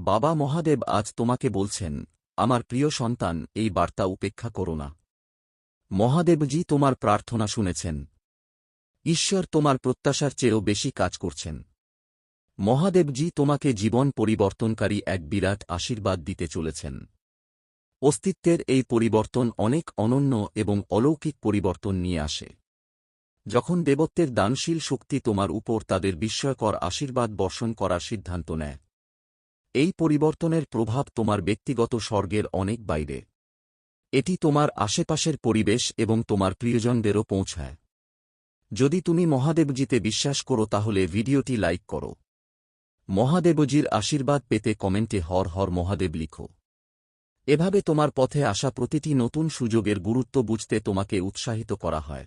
বাবা মহাদেব আজ তোমাকে বলছেন, আমার প্রিয় সন্তান, এই বার্তা উপেক্ষা করো না। মহাদেবজি তোমার প্রার্থনা শুনেছেন। ঈশ্বর তোমার প্রত্যাশার চেয়েও বেশি কাজ করছেন। মহাদেবজি তোমাকে জীবন পরিবর্তনকারী এক বিরাট আশীর্বাদ দিতে চলেছেন। অস্তিত্বের এই পরিবর্তন অনেক অনন্য এবং অলৌকিক পরিবর্তন নিয়ে আসে। যখন দেবত্বের দানশীল শক্তি তোমার উপর তাদের বিস্ময়কর আশীর্বাদ বর্ষণ করার সিদ্ধান্ত নেয় এই পরিবর্তনের প্রভাব তোমার ব্যক্তিগত স্বর্গের অনেক বাইরে। এটি তোমার আশেপাশের পরিবেশ এবং তোমার প্রিয়জনদেরও পৌঁছায়। যদি তুমি মহাদেবজিতে বিশ্বাস করো তাহলে ভিডিওটি লাইক করো। মহাদেবজির আশীর্বাদ পেতে কমেন্টে হর হর মহাদেব লিখো। এভাবে তোমার পথে আসা প্রতিটি নতুন সুযোগের গুরুত্ব বুঝতে তোমাকে উৎসাহিত করা হয়।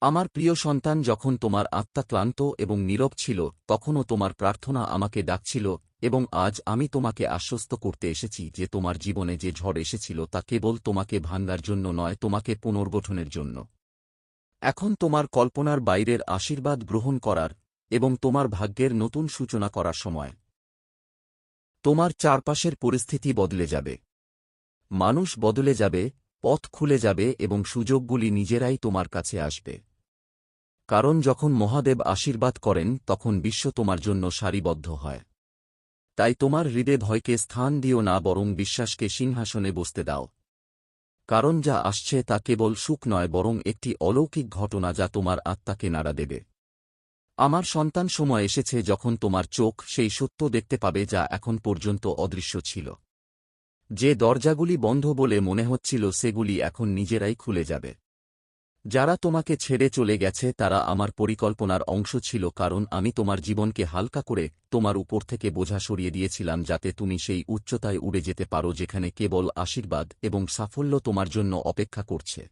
আমার প্রিয় সন্তান, যখন তোমার আত্মা ক্লান্ত এবং নীরব ছিল, তখনও তোমার প্রার্থনা আমাকে ডাকছিল এবং আজ আমি তোমাকে আশ্বস্ত করতে এসেছি যে তোমার জীবনে যে ঝড় এসেছিল তা কেবল তোমাকে ভাঙ্গার জন্য নয়, তোমাকে পুনর্গঠনের জন্য। এখন তোমার কল্পনার বাইরের আশীর্বাদ গ্রহণ করার এবং তোমার ভাগ্যের নতুন সূচনা করার সময়। তোমার চারপাশের পরিস্থিতি বদলে যাবে। মানুষ বদলে যাবে, পথ খুলে যাবে এবং সুযোগগুলি নিজেরাই তোমার কাছে আসবে। কারণ যখন মহাদেব আশীর্বাদ করেন, তখন বিশ্ব তোমার জন্য সারিবদ্ধ হয়। তাই তোমার হৃদে ভয়কে স্থান দিও না, বরং বিশ্বাসকে সিংহাসনে বসতে দাও। কারণ যা আসছে তা কেবল সুখ নয়, বরং একটি অলৌকিক ঘটনা যা তোমার আত্মাকে নাড়া দেবে। আমার সন্তান সময় এসেছে যখন তোমার চোখ সেই সত্য দেখতে পাবে যা এখন পর্যন্ত অদৃশ্য ছিল। যে দরজাগুলি বন্ধ বলে মনে হচ্ছিল, সেগুলি এখন নিজেরাই খুলে যাবে। যারা তোমাকে ছেড়ে চলে গেছে, তারা আমার পরিকল্পনার অংশ ছিল, কারণ আমি তোমার জীবনকে হালকা করে তোমার উপর থেকে বোঝা সরিয়ে দিয়েছিলাম, যাতে তুমি সেই উচ্চতায় উড়ে যেতে পারো, যেখানে কেবল আশীর্বাদ এবং সাফল্য তোমার জন্য অপেক্ষা করছে।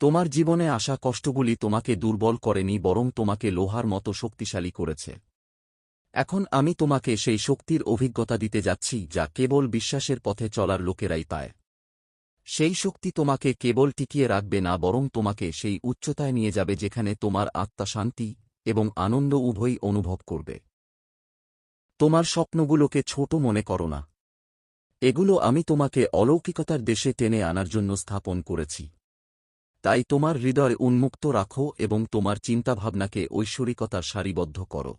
তোমার জীবনে আসা কষ্টগুলি তোমাকে দুর্বল করেনি, বরং তোমাকে লোহার মতো শক্তিশালী করেছে। এখন আমি তোমাকে সেই শক্তির অভিজ্ঞতা দিতে যাচ্ছি, যা কেবল বিশ্বাসের পথে চলার লোকেরাই পায়। সেই শক্তি তোমাকে কেবল টিকিয়ে রাখবে না, বরং তোমাকে সেই উচ্চতায় নিয়ে যাবে যেখানে তোমার আত্মা শান্তি এবং আনন্দ উভয়ই অনুভব করবে। তোমার স্বপ্নগুলোকে ছোট মনে করো না। এগুলো আমি তোমাকে অলৌকিকতার দেশে টেনে আনার জন্য স্থাপন করেছি। তাই তোমার হৃদয় উন্মুক্ত রাখো এবং তোমার চিন্তাভাবনাকে ঐশ্বরিকতার সারিবদ্ধ করো।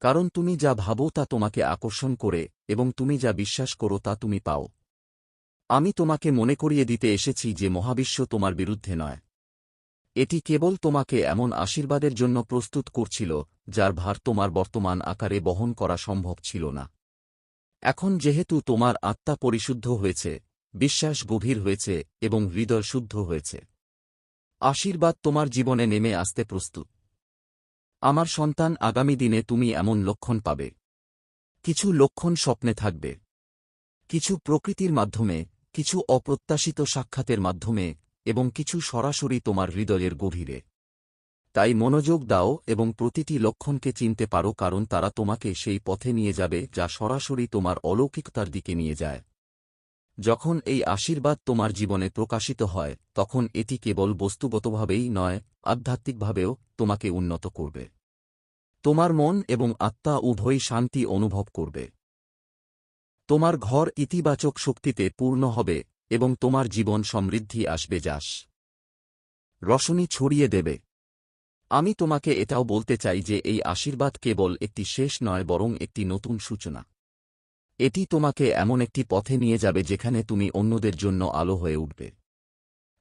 কারণ তুমি যা ভাবো তা তোমাকে আকর্ষণ করে এবং তুমি যা বিশ্বাস করো তা তুমি পাও। আমি তোমাকে মনে করিয়ে দিতে এসেছি যে মহাবিশ্ব তোমার বিরুদ্ধে নয়। এটি কেবল তোমাকে এমন আশীর্বাদের জন্য প্রস্তুত করছিল, যার ভার তোমার বর্তমান আকারে বহন করা সম্ভব ছিল না। এখন যেহেতু তোমার আত্মা পরিশুদ্ধ হয়েছে, বিশ্বাস গভীর হয়েছে এবং হৃদয় শুদ্ধ হয়েছে। আশীর্বাদ তোমার জীবনে নেমে আসতে প্রস্তুত। আমার সন্তান, আগামী দিনে তুমি এমন লক্ষণ পাবে। কিছু লক্ষণ স্বপ্নে থাকবে। কিছু প্রকৃতির মাধ্যমে কিছু অপ্রত্যাশিত সাক্ষাতের মাধ্যমে এবং কিছু সরাসরি তোমার হৃদয়ের গভীরে। তাই মনোযোগ দাও এবং প্রতিটি লক্ষণকে চিনতে পারো কারণ তারা তোমাকে সেই পথে নিয়ে যাবে যা সরাসরি তোমার অলৌকিকতার দিকে নিয়ে যায়। যখন এই আশীর্বাদ তোমার জীবনে প্রকাশিত হয়, তখন এটি কেবল বস্তুগতভাবেই নয়, আধ্যাত্মিকভাবেও তোমাকে উন্নত করবে। তোমার মন এবং আত্মা উভয়ই শান্তি অনুভব করবে। তোমার ঘর ইতিবাচক শক্তিতে পূর্ণ হবে, এবং তোমার জীবন সমৃদ্ধি আসবে যাস। রসনী ছড়িয়ে দেবে। আমি তোমাকে এটাও বলতে চাই যে এই আশীর্বাদ কেবল একটি শেষ নয়, বরং একটি নতুন সূচনা। এটি তোমাকে এমন একটি পথে নিয়ে যাবে যেখানে তুমি অন্যদের জন্য আলো হয়ে উঠবে।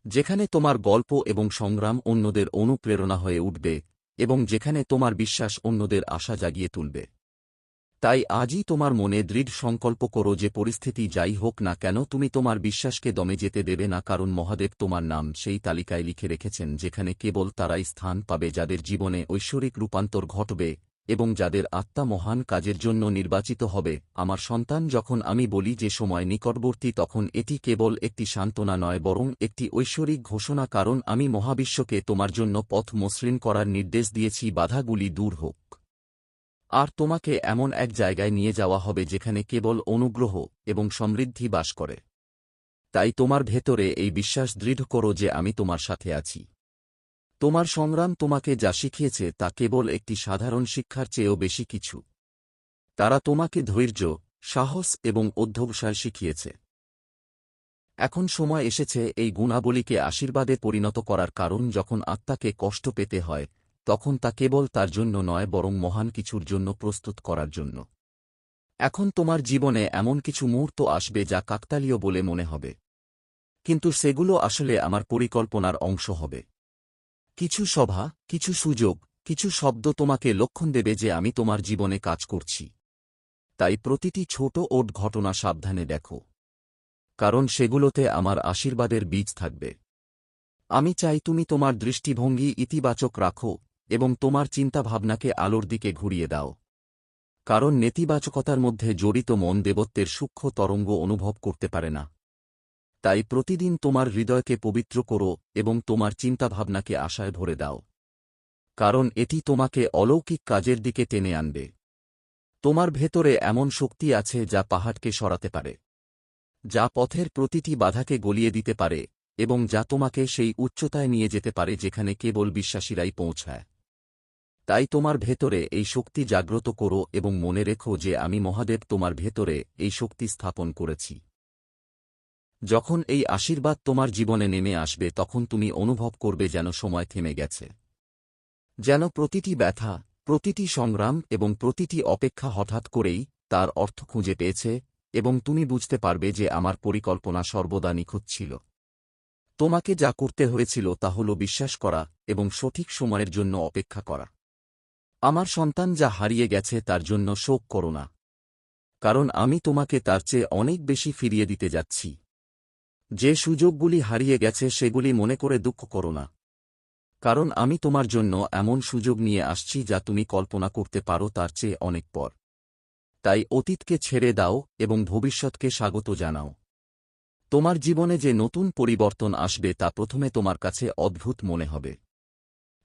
যেখানে তোমার গল্প এবং সংগ্রাম অন্যদের অনুপ্রেরণা হয়ে উঠবে, এবং যেখানে তোমার বিশ্বাস অন্যদের আশা জাগিয়ে তুলবে। তাই আজই তোমার মনে দৃঢ় সংকল্প করো যে পরিস্থিতি যাই হোক না কেন, তুমি তোমার বিশ্বাসকে দমে যেতে দেবে না, কারণ মহাদেব তোমার নাম সেই তালিকায় লিখে রেখেছেন, যেখানে কেবল তারাই স্থান পাবে যাদের জীবনে ঐশ্বরিক রূপান্তর ঘটবে এবং যাদের আত্মা মহান কাজের জন্য নির্বাচিত হবে। আমার সন্তান, যখন আমি বলি যে সময় নিকটবর্তী, তখন এটি কেবল একটি সান্ত্বনা নয়, বরং একটি ঐশ্বরিক ঘোষণা, কারণ আমি মহাবিশ্বকে তোমার জন্য পথ মসৃণ করার নির্দেশ দিয়েছি, বাধাগুলি দূর হোক। আর তোমাকে এমন এক জায়গায় নিয়ে যাওয়া হবে যেখানে কেবল অনুগ্রহ এবং সমৃদ্ধি বাস করে। তাই তোমার ভেতরে এই বিশ্বাস দৃঢ় করো যে আমি তোমার সাথে আছি। তোমার সংগ্রাম তোমাকে যা শিখিয়েছে তা কেবল একটি সাধারণ শিক্ষার চেয়েও বেশি কিছু। তারা তোমাকে ধৈর্য, সাহস এবং অধ্যবসায় শিখিয়েছে। এখন সময় এসেছে এই গুণাবলীকে আশীর্বাদে পরিণত করার কারণ যখন আত্মাকে কষ্ট পেতে হয় তখন তা কেবল তার জন্য নয়, বরং মহান কিছুর জন্য প্রস্তুত করার জন্য। এখন তোমার জীবনে এমন কিছু মুহূর্ত আসবে যা কাকতালীয় বলে মনে হবে। কিন্তু সেগুলো আসলে আমার পরিকল্পনার অংশ হবে। কিছু সভা, কিছু সুযোগ, কিছু শব্দ তোমাকে লক্ষণ দেবে যে আমি তোমার জীবনে কাজ করছি। তাই প্রতিটি ছোট ওট ঘটনা সাবধানে দেখো। কারণ সেগুলোতে আমার আশীর্বাদের বীজ থাকবে। আমি চাই তুমি তোমার দৃষ্টিভঙ্গি ইতিবাচক রাখো এবং তোমার চিন্তাভাবনাকে আলোর দিকে ঘুরিয়ে দাও। কারণ নেতিবাচকতার মধ্যে জড়িত মন দেবত্বের সূক্ষ্ম তরঙ্গ অনুভব করতে পারে না। তাই প্রতিদিন তোমার হৃদয়কে পবিত্র করো এবং তোমার চিন্তাভাবনাকে আশায় ভরে দাও। কারণ এটি তোমাকে অলৌকিক কাজের দিকে টেনে আনবে। তোমার ভেতরে এমন শক্তি আছে যা পাহাড়কে সরাতে পারে, যা পথের প্রতিটি বাধাকে গলিয়ে দিতে পারে এবং যা তোমাকে সেই উচ্চতায় নিয়ে যেতে পারে যেখানে কেবল বিশ্বাসীরাই পৌঁছায়। তাই তোমার ভেতরে এই শক্তি জাগ্রত করো এবং মনে রেখো যে আমি মহাদেব তোমার ভেতরে এই শক্তি স্থাপন করেছি। যখন এই আশীর্বাদ তোমার জীবনে নেমে আসবে তখন তুমি অনুভব করবে যেন সময় থেমে গেছে। যেন প্রতিটি ব্যথা, প্রতিটি সংগ্রাম এবং প্রতিটি অপেক্ষা হঠাৎ করেই তার অর্থ খুঁজে পেয়েছে এবং তুমি বুঝতে পারবে যে আমার পরিকল্পনা সর্বদা নিখুঁত ছিল। তোমাকে যা করতে হয়েছিল তা হল বিশ্বাস করা এবং সঠিক সময়ের জন্য অপেক্ষা করা। আমার সন্তান যা হারিয়ে গেছে তার জন্য শোক করো না। কারণ আমি তোমাকে তার চেয়ে অনেক বেশি ফিরিয়ে দিতে যাচ্ছি। যে সুযোগগুলি হারিয়ে গেছে সেগুলি মনে করে দুঃখ করো না। কারণ আমি তোমার জন্য এমন সুযোগ নিয়ে আসছি যা তুমি কল্পনা করতে পারো তার চেয়ে অনেক পর। তাই অতীতকে ছেড়ে দাও এবং ভবিষ্যৎকে স্বাগত জানাও। তোমার জীবনে যে নতুন পরিবর্তন আসবে তা প্রথমে তোমার কাছে অদ্ভুত মনে হবে।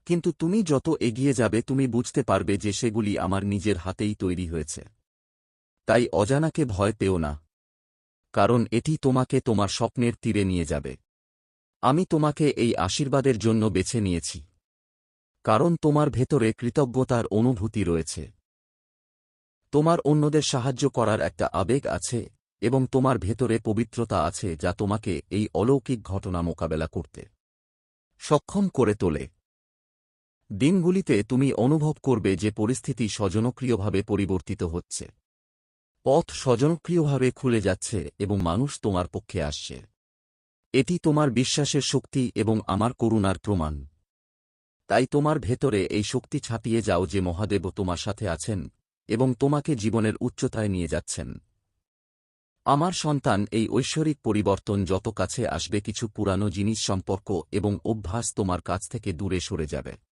কিন্তু তুমি যত এগিয়ে যাবে তুমি বুঝতে পারবে যে সেগুলি আমার নিজের হাতেই তৈরি হয়েছে। তাই অজানাকে ভয় পেও না। কারণ এটি তোমাকে তোমার স্বপ্নের তীরে নিয়ে যাবে। আমি তোমাকে এই আশীর্বাদের জন্য বেছে নিয়েছি। কারণ তোমার ভেতরে কৃতজ্ঞতার অনুভূতি রয়েছে। তোমার অন্যদের সাহায্য করার একটা আবেগ আছে এবং তোমার ভেতরে পবিত্রতা আছে যা তোমাকে এই অলৌকিক ঘটনা মোকাবেলা করতে সক্ষম করে তোলে। দিনগুলিতে তুমি অনুভব করবে যে পরিস্থিতি স্বজনক্রিয়ভাবে পরিবর্তিত হচ্ছে। পথ স্বজনক্রিয়ভাবে খুলে যাচ্ছে এবং মানুষ তোমার পক্ষে আসছে। এটি তোমার বিশ্বাসের শক্তি এবং আমার করুণার প্রমাণ। তাই তোমার ভেতরে এই শক্তি ছাপিয়ে যাও যে মহাদেব তোমার সাথে আছেন এবং তোমাকে জীবনের উচ্চতায় নিয়ে যাচ্ছেন। আমার সন্তান, এই ঐশ্বরিক পরিবর্তন যত কাছে আসবে কিছু পুরানো জিনিস সম্পর্ক এবং অভ্যাস তোমার কাছ থেকে দূরে সরে যাবে।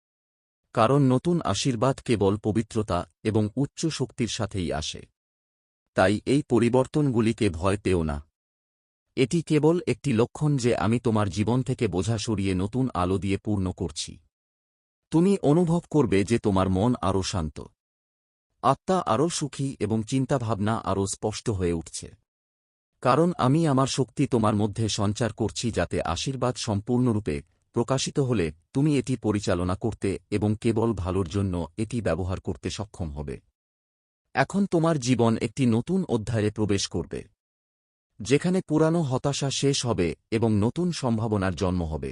কারণ নতুন আশীর্বাদ কেবল পবিত্রতা এবং উচ্চ শক্তির সাথেই আসে। তাই এই পরিবর্তনগুলিকে ভয় পেও না। এটি কেবল একটি লক্ষণ যে আমি তোমার জীবন থেকে বোঝা সরিয়ে নতুন আলো দিয়ে পূর্ণ করছি। তুমি অনুভব করবে যে তোমার মন আরও শান্ত। আত্মা আরও সুখী এবং চিন্তাভাবনা আরও স্পষ্ট হয়ে উঠছে। কারণ আমি আমার শক্তি তোমার মধ্যে সঞ্চার করছি যাতে আশীর্বাদ সম্পূর্ণরূপে প্রকাশিত হলে তুমি এটি পরিচালনা করতে এবং কেবল ভালোর জন্য এটি ব্যবহার করতে সক্ষম হবে। এখন তোমার জীবন একটি নতুন অধ্যায়ে প্রবেশ করবে, যেখানে পুরানো হতাশা শেষ হবে এবং নতুন সম্ভাবনার জন্ম হবে।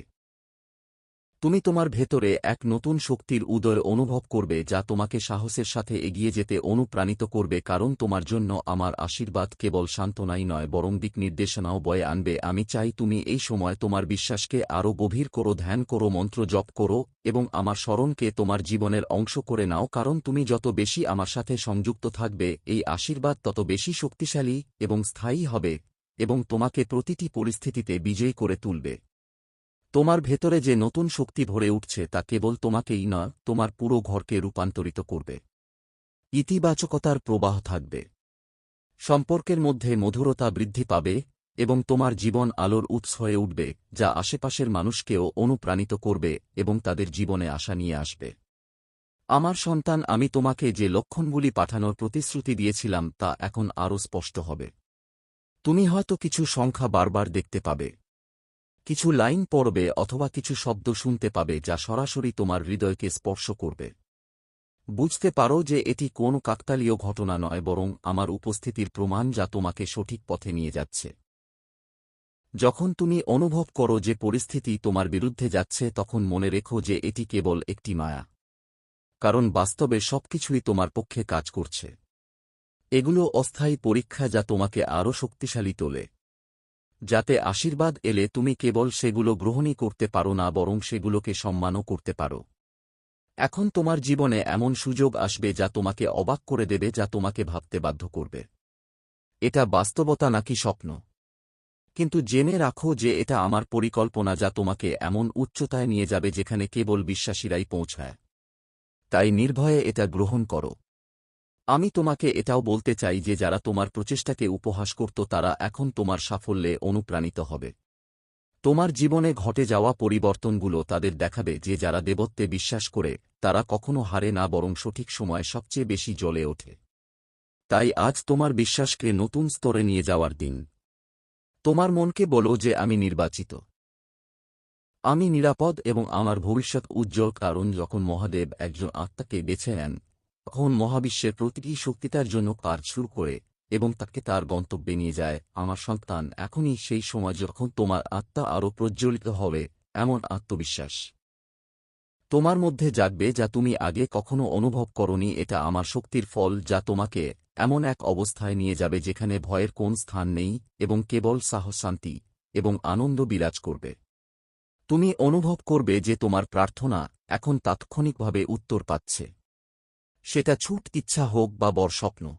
তুমি তোমার ভেতরে এক নতুন শক্তির উদয় অনুভব করবে যা তোমাকে সাহসের সাথে এগিয়ে যেতে অনুপ্রাণিত করবে কারণ তোমার জন্য আমার আশীর্বাদ কেবল সান্ত্বনাই নয়, বরং দিক নির্দেশনাও বয়ে আনবে। আমি চাই তুমি এই সময় তোমার বিশ্বাসকে আরও গভীর করো, ধ্যান করো, মন্ত্র জপ করো, এবং আমার স্মরণকে তোমার জীবনের অংশ করে নাও, কারণ তুমি যত বেশি আমার সাথে সংযুক্ত থাকবে, এই আশীর্বাদ তত বেশি শক্তিশালী এবং স্থায়ী হবে, এবং তোমাকে প্রতিটি পরিস্থিতিতে বিজয়ী করে তুলবে। তোমার ভেতরে যে নতুন শক্তি ভরে উঠছে তা কেবল তোমাকেই না তোমার পুরো ঘরকে রূপান্তরিত করবে। ইতিবাচকতার প্রবাহ থাকবে। সম্পর্কের মধ্যে মধুরতা বৃদ্ধি পাবে এবং তোমার জীবন আলোর উৎস হয়ে উঠবে, যা আশেপাশের মানুষকেও অনুপ্রাণিত করবে এবং তাদের জীবনে আশা নিয়ে আসবে। আমার সন্তান, আমি তোমাকে যে লক্ষণগুলি পাঠানোর প্রতিশ্রুতি দিয়েছিলাম তা এখন আরও স্পষ্ট হবে। তুমি হয়তো কিছু সংখ্যা বারবার দেখতে পাবে। কিছু লাইন পড়বে অথবা কিছু শব্দ শুনতে পাবে যা সরাসরি তোমার হৃদয়কে স্পর্শ করবে। বুঝতে পারো যে এটি কোন কাকতালীয় ঘটনা নয় বরং আমার উপস্থিতির প্রমাণ যা তোমাকে সঠিক পথে নিয়ে যাচ্ছে। যখন তুমি অনুভব করো যে পরিস্থিতি তোমার বিরুদ্ধে যাচ্ছে, তখন মনে রেখো যে এটি কেবল একটি মায়া। কারণ বাস্তবে সবকিছুই তোমার পক্ষে কাজ করছে। এগুলো অস্থায়ী পরীক্ষা যা তোমাকে আরও শক্তিশালী তোলে। যাতে আশীর্বাদ এলে তুমি কেবল সেগুলো গ্রহণই করতে পারো না বরং সেগুলোকে সম্মানও করতে পারো। এখন তোমার জীবনে এমন সুযোগ আসবে যা তোমাকে অবাক করে দেবে, যা তোমাকে ভাবতে বাধ্য করবে। এটা বাস্তবতা নাকি স্বপ্ন? কিন্তু জেনে রাখো যে এটা আমার পরিকল্পনা যা তোমাকে এমন উচ্চতায় নিয়ে যাবে যেখানে কেবল বিশ্বাসীরাই পৌঁছায়। তাই নির্ভয়ে এটা গ্রহণ করো। আমি তোমাকে এটাও বলতে চাই যে যারা তোমার প্রচেষ্টাকে উপহাস করত, তারা এখন তোমার সাফল্যে অনুপ্রাণিত হবে। তোমার জীবনে ঘটে যাওয়া পরিবর্তনগুলো তাদের দেখাবে যে যারা দেবত্বে বিশ্বাস করে, তারা কখনো হারে না, বরং সঠিক সময় সবচেয়ে বেশি জ্বলে ওঠে। তাই আজ তোমার বিশ্বাসকে নতুন স্তরে নিয়ে যাওয়ার দিন। তোমার মনকে বলো যে আমি নির্বাচিত। আমি নিরাপদ এবং আমার ভবিষ্যৎ উজ্জ্বল, কারণ যখন মহাদেব একজন আত্মাকে বেছে নেন তখন মহাবিশ্বের প্রতিটি শক্তি তার জন্য কাজ শুরু করে এবং তাকে তার গন্তব্যে নিয়ে যায়। আমার সন্তান, এখনই সেই সময় যখন তোমার আত্মা আরও প্রজ্বলিত হবে, এমন আত্মবিশ্বাস তোমার মধ্যে জাগবে যা তুমি আগে কখনো অনুভব করনি। এটা আমার শক্তির ফল যা তোমাকে এমন এক অবস্থায় নিয়ে যাবে যেখানে ভয়ের কোন স্থান নেই এবং কেবল সাহস, শান্তি এবং আনন্দ বিরাজ করবে। তুমি অনুভব করবে যে তোমার প্রার্থনা এখন তাৎক্ষণিকভাবে উত্তর পাচ্ছে। সেটা ছুট ইচ্ছা হোক বা বর স্বপ্ন।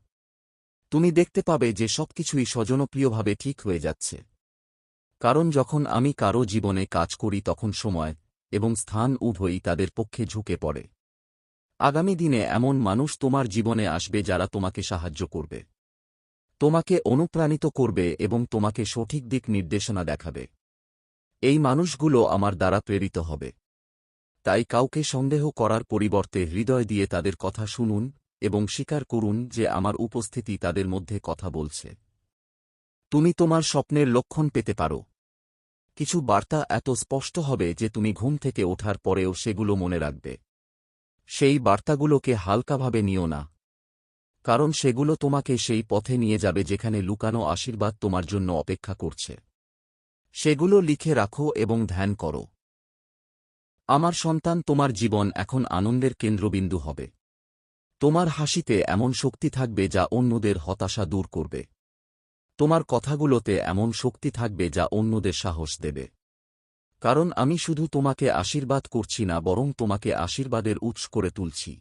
তুমি দেখতে পাবে যে সবকিছুই স্বজনপ্রিয়ভাবে ঠিক হয়ে যাচ্ছে। কারণ যখন আমি কারও জীবনে কাজ করি তখন সময় এবং স্থান উভয়ই তাদের পক্ষে ঝুঁকে পড়ে। আগামী দিনে এমন মানুষ তোমার জীবনে আসবে যারা তোমাকে সাহায্য করবে। তোমাকে অনুপ্রাণিত করবে এবং তোমাকে সঠিক দিক নির্দেশনা দেখাবে। এই মানুষগুলো আমার দ্বারা প্রেরিত হবে। তাই কাউকে সন্দেহ করার পরিবর্তে হৃদয় দিয়ে তাদের কথা শুনুন এবং স্বীকার করুন যে আমার উপস্থিতি তাদের মধ্যে কথা বলছে। তুমি তোমার স্বপ্নের লক্ষণ পেতে পারো। কিছু বার্তা এত স্পষ্ট হবে যে তুমি ঘুম থেকে ওঠার পরেও সেগুলো মনে রাখবে। সেই বার্তাগুলোকে হালকাভাবে নিও না। কারণ সেগুলো তোমাকে সেই পথে নিয়ে যাবে যেখানে লুকানো আশীর্বাদ তোমার জন্য অপেক্ষা করছে। সেগুলো লিখে রাখো এবং ধ্যান করো। আমার সন্তান তোমার জীবন এখন আনন্দের কেন্দ্রবিন্দু হবে। তোমার হাসিতে এমন শক্তি থাকবে যা অন্যদের হতাশা দূর করবে। তোমার কথাগুলোতে এমন শক্তি থাকবে যা অন্যদের সাহস দেবে। কারণ আমি শুধু তোমাকে আশীর্বাদ করছি না, বরং তোমাকে আশীর্বাদের উৎস করে তুলছি।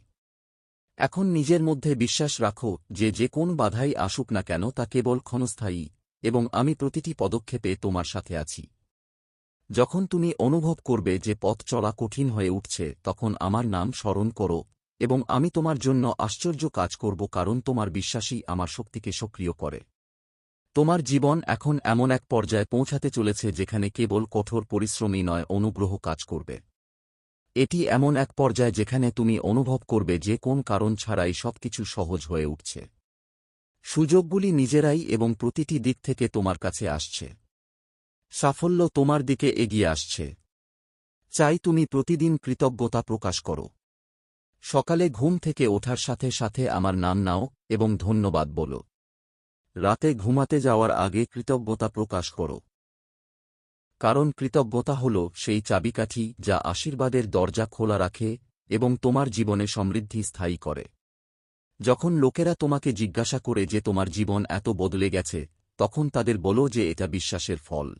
এখন নিজের মধ্যে বিশ্বাস রাখো যে যে কোন বাধাই আসুক না কেন তা কেবল ক্ষণস্থায়ী, এবং আমি প্রতিটি পদক্ষেপে তোমার সাথে আছি। যখন তুমি অনুভব করবে যে পথ চলা কঠিন হয়ে উঠছে, তখন আমার নাম স্মরণ করো এবং আমি তোমার জন্য আশ্চর্য কাজ করব কারণ তোমার বিশ্বাসই আমার শক্তিকে সক্রিয় করে। তোমার জীবন এখন এমন এক পর্যায়ে পৌঁছাতে চলেছে যেখানে কেবল কঠোর পরিশ্রমী নয়, অনুগ্রহ কাজ করবে। এটি এমন এক পর্যায়ে যেখানে তুমি অনুভব করবে যে কোন কারণ ছাড়াই সবকিছু সহজ হয়ে উঠছে। সুযোগগুলি নিজেরাই এবং প্রতিটি দিক থেকে তোমার কাছে আসছে। সাফল্য তোমার দিকে এগিয়ে আসছে। চাই তুমি প্রতিদিন কৃতজ্ঞতা প্রকাশ করো। সকালে ঘুম থেকে ওঠার সাথে সাথে আমার নাম নাও এবং ধন্যবাদ বলো। রাতে ঘুমাতে যাওয়ার আগে কৃতজ্ঞতা প্রকাশ করো। কারণ কৃতজ্ঞতা হল সেই চাবিকাঠি যা আশীর্বাদের দরজা খোলা রাখে এবং তোমার জীবনে সমৃদ্ধি স্থায়ী করে। যখন লোকেরা তোমাকে জিজ্ঞাসা করে যে তোমার জীবন এত বদলে গেছে, তখন তাদের বলো যে এটা বিশ্বাসের ফল।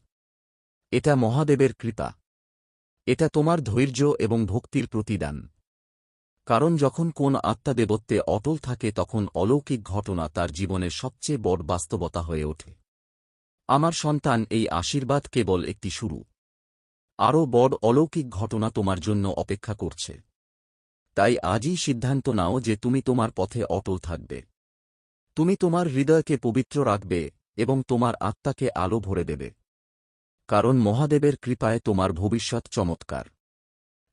এটা মহাদেবের কৃপা। এটা তোমার ধৈর্য এবং ভক্তির প্রতিদান। কারণ যখন কোন আত্মাদেবত্বে অটল থাকে তখন অলৌকিক ঘটনা তার জীবনের সবচেয়ে বড় বাস্তবতা হয়ে ওঠে। আমার সন্তান, এই আশীর্বাদ কেবল একটি শুরু। আরও বড় অলৌকিক ঘটনা তোমার জন্য অপেক্ষা করছে। তাই আজই সিদ্ধান্ত নাও যে তুমি তোমার পথে অটল থাকবে। তুমি তোমার হৃদয়কে পবিত্র রাখবে এবং তোমার আত্মাকে আলো ভরে দেবে। কারণ মহাদেবের কৃপায় তোমার ভবিষ্যৎ চমৎকার।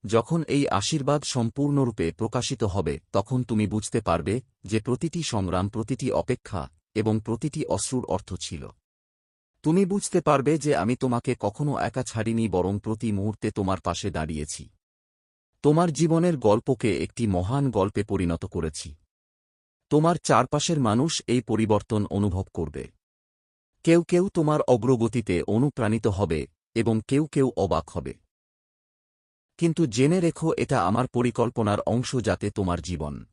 যখন এই আশীর্বাদ সম্পূর্ণরূপে প্রকাশিত হবে, তখন তুমি বুঝতে পারবে যে প্রতিটি সংগ্রাম প্রতিটি অপেক্ষা এবং প্রতিটি অশ্রুর অর্থ ছিল। তুমি বুঝতে পারবে যে আমি তোমাকে কখনো একা ছাড়িনি, বরং প্রতি মুহূর্তে তোমার পাশে দাঁড়িয়েছি। তোমার জীবনের গল্পকে একটি মহান গল্পে পরিণত করেছি। তোমার চারপাশের মানুষ এই পরিবর্তন অনুভব করবে। কেউ কেউ তোমার অগ্রগতিতে অনুপ্রাণিত হবে এবং কেউ কেউ অবাক হবে। কিন্তু জেনে রেখো, এটা আমার পরিকল্পনার অংশ যাতে তোমার জীবন।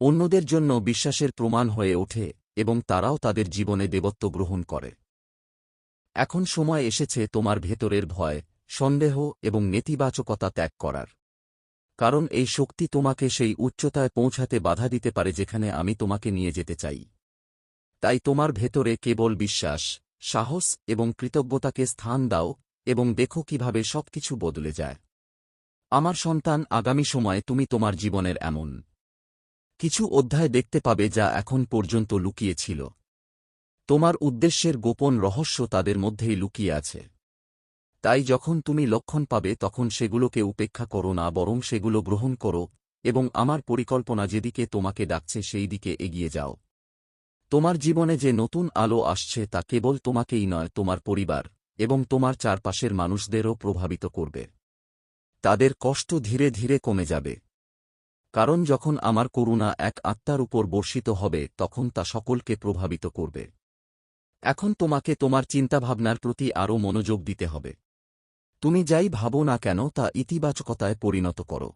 অন্যদের জন্য বিশ্বাসের প্রমাণ হয়ে ওঠে এবং তারাও তাদের জীবনে দেবত্ব গ্রহণ করে। এখন সময় এসেছে তোমার ভেতরের ভয়, সন্দেহ এবং নেতিবাচকতা ত্যাগ করার। কারণ এই শক্তি তোমাকে সেই উচ্চতায় পৌঁছাতে বাধা দিতে পারে যেখানে আমি তোমাকে নিয়ে যেতে চাই। তাই তোমার ভেতরে কেবল বিশ্বাস, সাহস এবং কৃতজ্ঞতাকে স্থান দাও এবং দেখো কীভাবে সবকিছু বদলে যায়। আমার সন্তান, আগামী সময়ে তুমি তোমার জীবনের এমন কিছু অধ্যায় দেখতে পাবে যা এখন পর্যন্ত লুকিয়েছিল। তোমার উদ্দেশ্যের গোপন রহস্য তাদের মধ্যেই লুকিয়ে আছে। তাই যখন তুমি লক্ষণ পাবে, তখন সেগুলোকে উপেক্ষা করো না, বরং সেগুলো গ্রহণ করো এবং আমার পরিকল্পনা যেদিকে তোমাকে ডাকছে সেই দিকে এগিয়ে যাও। তোমার জীবনে যে নতুন আলো আসছে তা কেবল তোমাকেই নয়, তোমার পরিবার এবং তোমার চারপাশের মানুষদেরও প্রভাবিত করবে। তাদের কষ্ট ধীরে ধীরে কমে যাবে। কারণ যখন আমার করুণা এক আত্মার উপর বর্ষিত হবে, তখন তা সকলকে প্রভাবিত করবে। এখন তোমাকে তোমার চিন্তাভাবনার প্রতি আরও মনোযোগ দিতে হবে। তুমি যাই ভাবো না কেন, তা ইতিবাচকতায় পরিণত করো।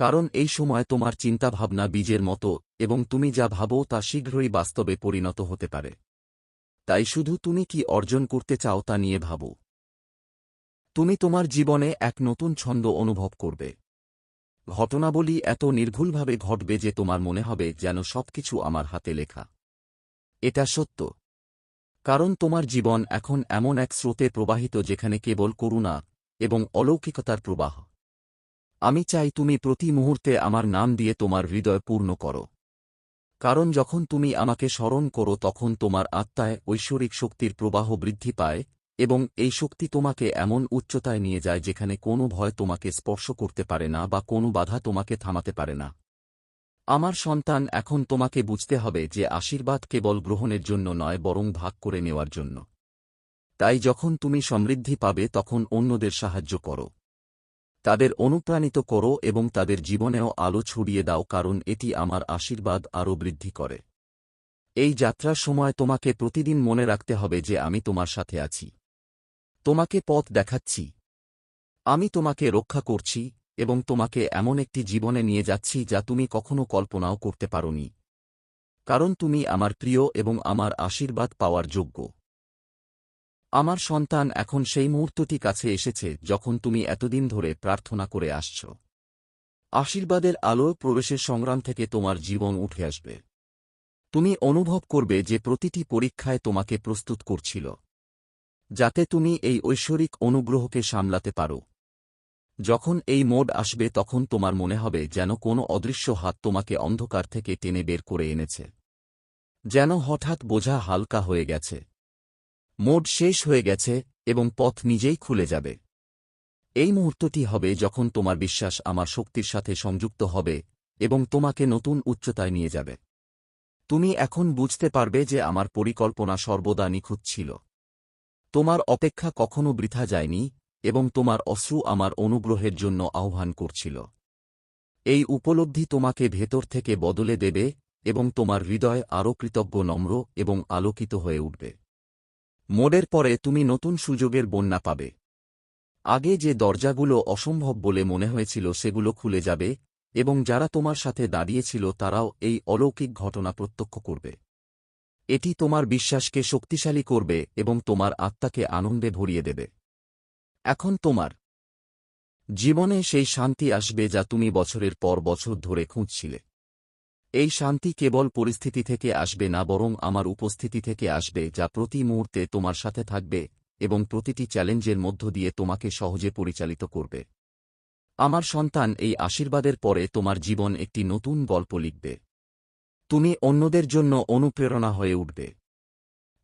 কারণ এই সময় তোমার চিন্তাভাবনা বীজের মতো, এবং তুমি যা ভাবো তা শীঘ্রই বাস্তবে পরিণত হতে পারে। তাই শুধু তুমি কি অর্জন করতে চাও তা নিয়ে ভাবো। তুমি তোমার জীবনে এক নতুন ছন্দ অনুভব করবে। ঘটনাবলী এত নির্ভুলভাবে ঘটবে যে তোমার মনে হবে যেন সবকিছু আমার হাতে লেখা। এটা সত্য। কারণ তোমার জীবন এখন এমন এক স্রোতে প্রবাহিত যেখানে কেবল করুণা এবং অলৌকিকতার প্রবাহ। আমি চাই তুমি প্রতি মুহূর্তে আমার নাম দিয়ে তোমার হৃদয় পূর্ণ করো। কারণ যখন তুমি আমাকে স্মরণ করো তখন তোমার আত্মায় ঐশ্বরিক শক্তির প্রবাহ বৃদ্ধি পায় এবং এই শক্তি তোমাকে এমন উচ্চতায় নিয়ে যায় যেখানে কোনো ভয় তোমাকে স্পর্শ করতে পারে না বা কোনো বাধা তোমাকে থামাতে পারে না। আমার সন্তান, এখন তোমাকে বুঝতে হবে যে আশীর্বাদ কেবল গ্রহণের জন্য নয়, বরং ভাগ করে নেওয়ার জন্য। তাই যখন তুমি সমৃদ্ধি পাবে তখন অন্যদের সাহায্য করো। তাদের অনুপ্রাণিত করো এবং তাদের জীবনেও আলো ছড়িয়ে দাও, কারণ এটি আমার আশীর্বাদ আরও বৃদ্ধি করে। এই যাত্রার সময় তোমাকে প্রতিদিন মনে রাখতে হবে যে আমি তোমার সাথে আছি। তোমাকে পথ দেখাচ্ছি। আমি তোমাকে রক্ষা করছি এবং তোমাকে এমন একটি জীবনে নিয়ে যাচ্ছি যা তুমি কখনো কল্পনাও করতে পারোনি। কারণ তুমি আমার প্রিয় এবং আমার আশীর্বাদ পাওয়ার যোগ্য। আমার সন্তান এখন সেই মুহূর্তটি কাছে এসেছে যখন তুমি এতদিন ধরে প্রার্থনা করে আসছ। আশীর্বাদের আলো প্রবেশের সংগ্রাম থেকে তোমার জীবন উঠে আসবে। তুমি অনুভব করবে যে প্রতিটি পরীক্ষায় তোমাকে প্রস্তুত করছিল। যাতে তুমি এই ঐশ্বরিক অনুগ্রহকে সামলাতে পারো। যখন এই মোড আসবে তখন তোমার মনে হবে যেন কোনো অদৃশ্য হাত তোমাকে অন্ধকার থেকে টেনে বের করে এনেছে। যেন হঠাৎ বোঝা হালকা হয়ে গেছে। মোড শেষ হয়ে গেছে এবং পথ নিজেই খুলে যাবে। এই মুহূর্তটি হবে যখন তোমার বিশ্বাস আমার শক্তির সাথে সংযুক্ত হবে এবং তোমাকে নতুন উচ্চতায় নিয়ে যাবে। তুমি এখন বুঝতে পারবে যে আমার পরিকল্পনা সর্বদা নিখুঁত ছিল। তোমার অপেক্ষা কখনো বৃথা যায়নি এবং তোমার অশ্রু আমার অনুগ্রহের জন্য আহ্বান করছিল। এই উপলব্ধি তোমাকে ভেতর থেকে বদলে দেবে এবং তোমার হৃদয় আরও কৃতজ্ঞ, নম্র এবং আলোকিত হয়ে উঠবে। মোডের পরে তুমি নতুন সুযোগের বন্যা পাবে। আগে যে দরজাগুলো অসম্ভব বলে মনে হয়েছিল সেগুলো খুলে যাবে, এবং যারা তোমার সাথে দাঁড়িয়েছিল তারাও এই অলৌকিক ঘটনা প্রত্যক্ষ করবে। এটি তোমার বিশ্বাসকে শক্তিশালী করবে এবং তোমার আত্মাকে আনন্দে ভরিয়ে দেবে। এখন তোমার জীবনে সেই শান্তি আসবে যা তুমি বছরের পর বছর ধরে খুঁজছিলে। এই শান্তি কেবল পরিস্থিতি থেকে আসবে না বরং আমার উপস্থিতি থেকে আসবে যা প্রতি মুহূর্তে তোমার সাথে থাকবে এবং প্রতিটি চ্যালেঞ্জের মধ্য দিয়ে তোমাকে সহজে পরিচালিত করবে। আমার সন্তান, এই আশীর্বাদের পরে তোমার জীবন একটি নতুন গল্প লিখবে। তুমি অন্যদের জন্য অনুপ্রেরণা হয়ে উঠবে।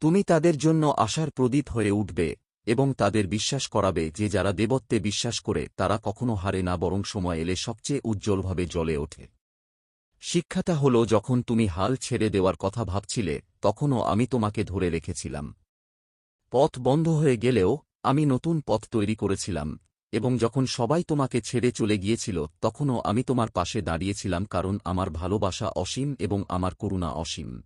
তুমি তাদের জন্য আশার প্রদীপ হয়ে উঠবে এবং তাদের বিশ্বাস করাবে যে যারা দেবত্বে বিশ্বাস করে তারা কখনো হারে না বরং সময় এলে সবচেয়ে উজ্জ্বলভাবে জ্বলে ওঠে। শিক্ষাটা হল যখন তুমি হাল ছেড়ে দেওয়ার কথা ভাবছিলে, তখনও আমি তোমাকে ধরে রেখেছিলাম। পথ বন্ধ হয়ে গেলেও আমি নতুন পথ তৈরি করেছিলাম, এবং যখন সবাই তোমাকে ছেড়ে চলে গিয়েছিল, তখনও আমি তোমার পাশে দাঁড়িয়েছিলাম কারণ আমার ভালোবাসা অসীম এবং আমার করুণা অসীম।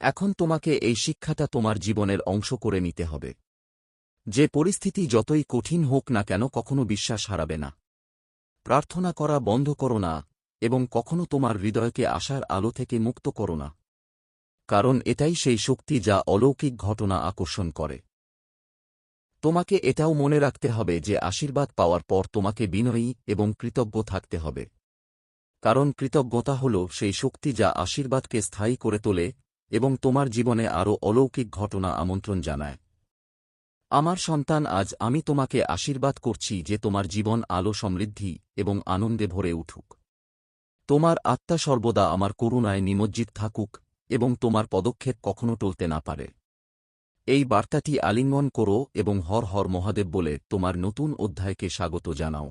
এখন তোমাকে এই শিক্ষাটা তোমার জীবনের অংশ করে নিতে হবে। যে পরিস্থিতি যতই কঠিন হোক না কেন কখনো বিশ্বাস হারাবে না। প্রার্থনা করা বন্ধ করো না এবং কখনো তোমার হৃদয়কে আশার আলো থেকে মুক্ত করো না। কারণ এটাই সেই শক্তি যা অলৌকিক ঘটনা আকর্ষণ করে। তোমাকে এটাও মনে রাখতে হবে যে আশীর্বাদ পাওয়ার পর তোমাকে বিনয়ী এবং কৃতজ্ঞ থাকতে হবে। কারণ কৃতজ্ঞতা হল সেই শক্তি যা আশীর্বাদকে স্থায়ী করে তোলে এবং তোমার জীবনে আরও অলৌকিক ঘটনা আমন্ত্রণ জানায়। আমার সন্তান, আজ আমি তোমাকে আশীর্বাদ করছি যে তোমার জীবন আলো সমৃদ্ধি এবং আনন্দে ভরে উঠুক। তোমার আত্মা সর্বদা আমার করুণায় নিমজ্জিত থাকুক এবং তোমার পদক্ষেপ কখনো টলতে না পারে। এই বার্তাটি আলিঙ্গন করো এবং হর হর মহাদেব বলে তোমার নতুন অধ্যায়কে স্বাগত জানাও।